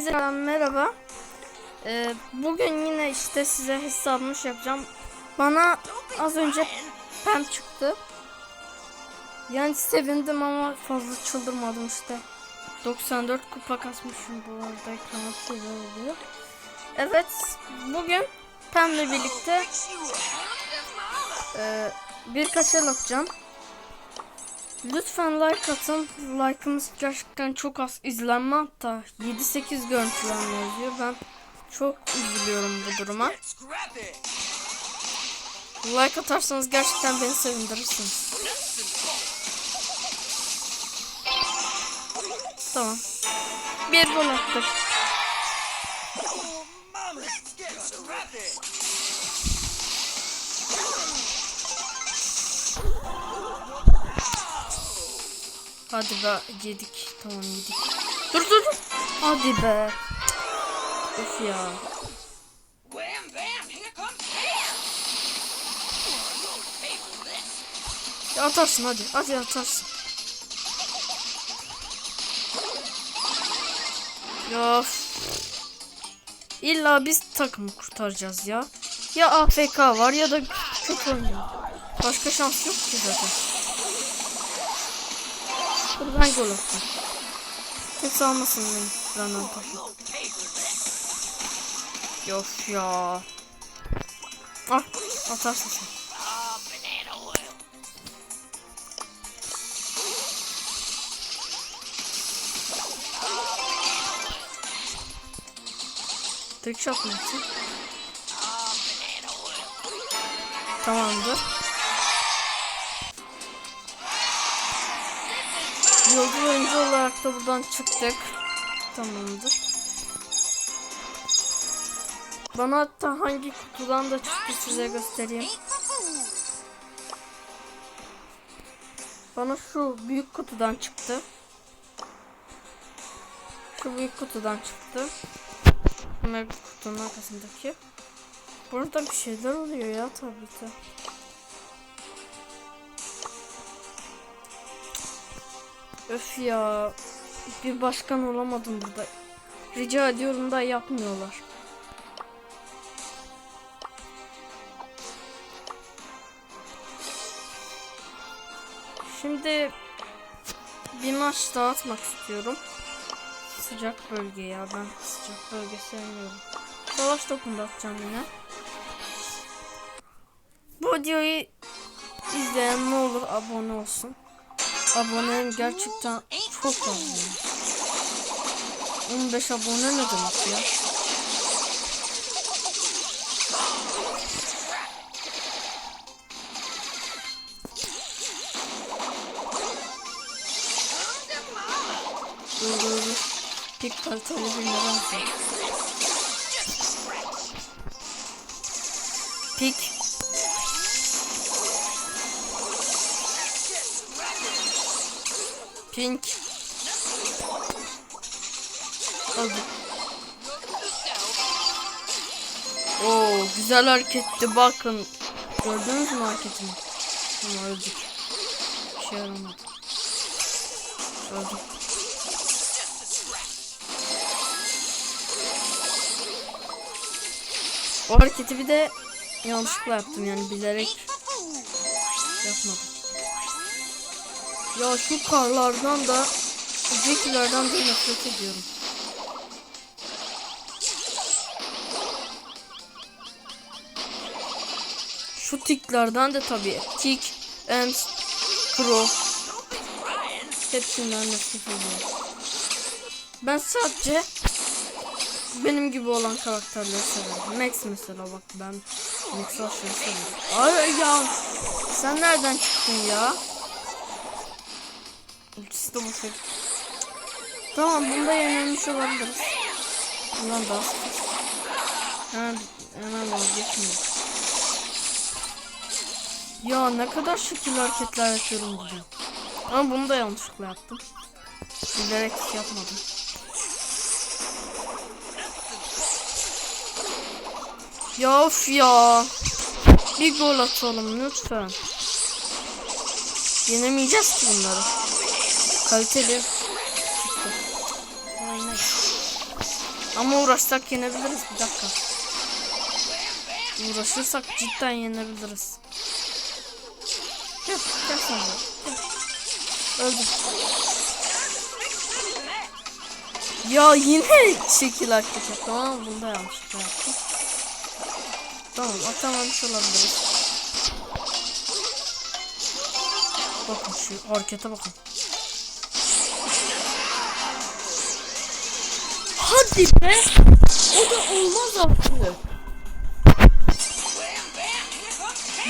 Herkese merhaba. Ee, bugün yine işte size hesabımı yapacağım. Bana az önce pen çıktı. Yani sevindim ama fazla çıldırmadım işte. 94 kupa kasmışım bu arada ekrana oluyor. Evet bugün Pem'le birlikte e, birkaç el atacağım. Lütfen like atın. Like'ımız gerçekten çok az izlenme hatta 7-8 görüntülenme yazıyor. Ben çok üzülüyorum bu duruma. Like atarsanız gerçekten beni sevindirirsiniz. Tamam. Bir gol attık. Hadi be yedik. Tamam yedik. Dur dur dur. Hadi be. Of ya. Ya atarsın hadi. Hadi atarsın. Ya. İlla biz takımı kurtaracağız ya. Ya AFK var ya da kötü oynuyor. Başka şans yok ki zaten. Ben gol attım. Kimse almasın beni. This! Yok ya. Ah atarsın sen. Tek shot mı! Tamamdır. Yıldız oyuncu olarak da buradan çıktık. Tamamdır. Bana hatta hangi kutudan da çıktı size göstereyim. Bana şu büyük kutudan çıktı. Şu büyük kutudan çıktı. Mega kutunun arkasındaki. Burada bir şeyler oluyor ya tabii ki. Öf ya. Bir başkan olamadım burada. Rica ediyorum da yapmıyorlar. Şimdi bir maç daha atmak istiyorum. Sıcak bölge ya ben sıcak bölge sevmiyorum. Savaş topunda atacağım yine. Bu videoyu izleyen ne olur abone olsun. Abonem gerçekten çok az. yani. 15 abone ne demek ya? Dur dur dur. Pik kaliteli bir neden Pik. Pink. Aldım. Oo güzel hareketti bakın. Gördünüz mü hareketimi? Ama öldük. Bir şey yaramadı. Öldüm. O hareketi bir de yanlışlıkla yaptım yani bilerek yapmadım. Ya şu karlardan da Jackie'lerden de nefret ediyorum. Şu tiklerden de tabii. Tik, Ems, Crow. Hepsinden nefret ediyorum. Ben sadece benim gibi olan karakterleri severim. Max mesela bak ben Max'ı aşırı severim. Ay ya sen nereden çıktın ya? Ultisi de boş ver. Tamam bunda yenilmiş olabiliriz. Bundan daha sıkıntı. Hemen, hemen vazgeçmiyorum. Ya ne kadar şekil hareketler yapıyorum bugün. Ama bunu da yanlışlıkla yaptım. Bilerek yapmadım. Ya of ya. Bir gol atalım lütfen. Yenemeyeceğiz ki bunları. Kaliteli. Ama uğraşsak yenebiliriz bir dakika. Uğraşırsak cidden yenebiliriz. Gel, gel sen de. Gel. Öldüm. Ya yine şekil hareket Tamam bunda yanlışlıkla yaptım. Tamam atamamış olabiliriz. Bakın şu harekete bakın. Hadi be. O da olmaz artık.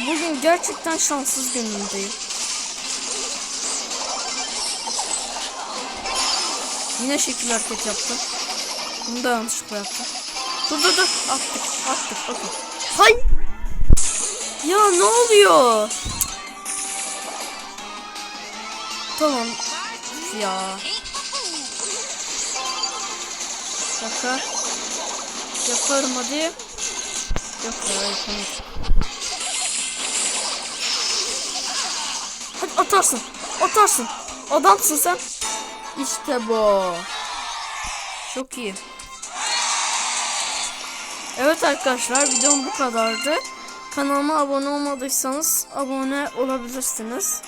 Bugün gerçekten şanssız günümdeyim. Yine şekil hareket yaptım. Bunu da yanlışlıkla yaptım. Dur dur dur. Attık attık okey. Hay. Ya ne oluyor? Tamam. Ya. Şaka. Yaparım hadi. Yok ya. Hadi atarsın. Atarsın. Adamsın sen. İşte bu. Çok iyi. Evet arkadaşlar videom bu kadardı. Kanalıma abone olmadıysanız abone olabilirsiniz.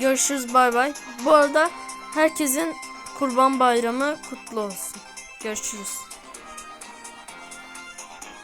Görüşürüz bay bay. Bu arada herkesin kurban bayramı kutlu olsun. Görüşürüz.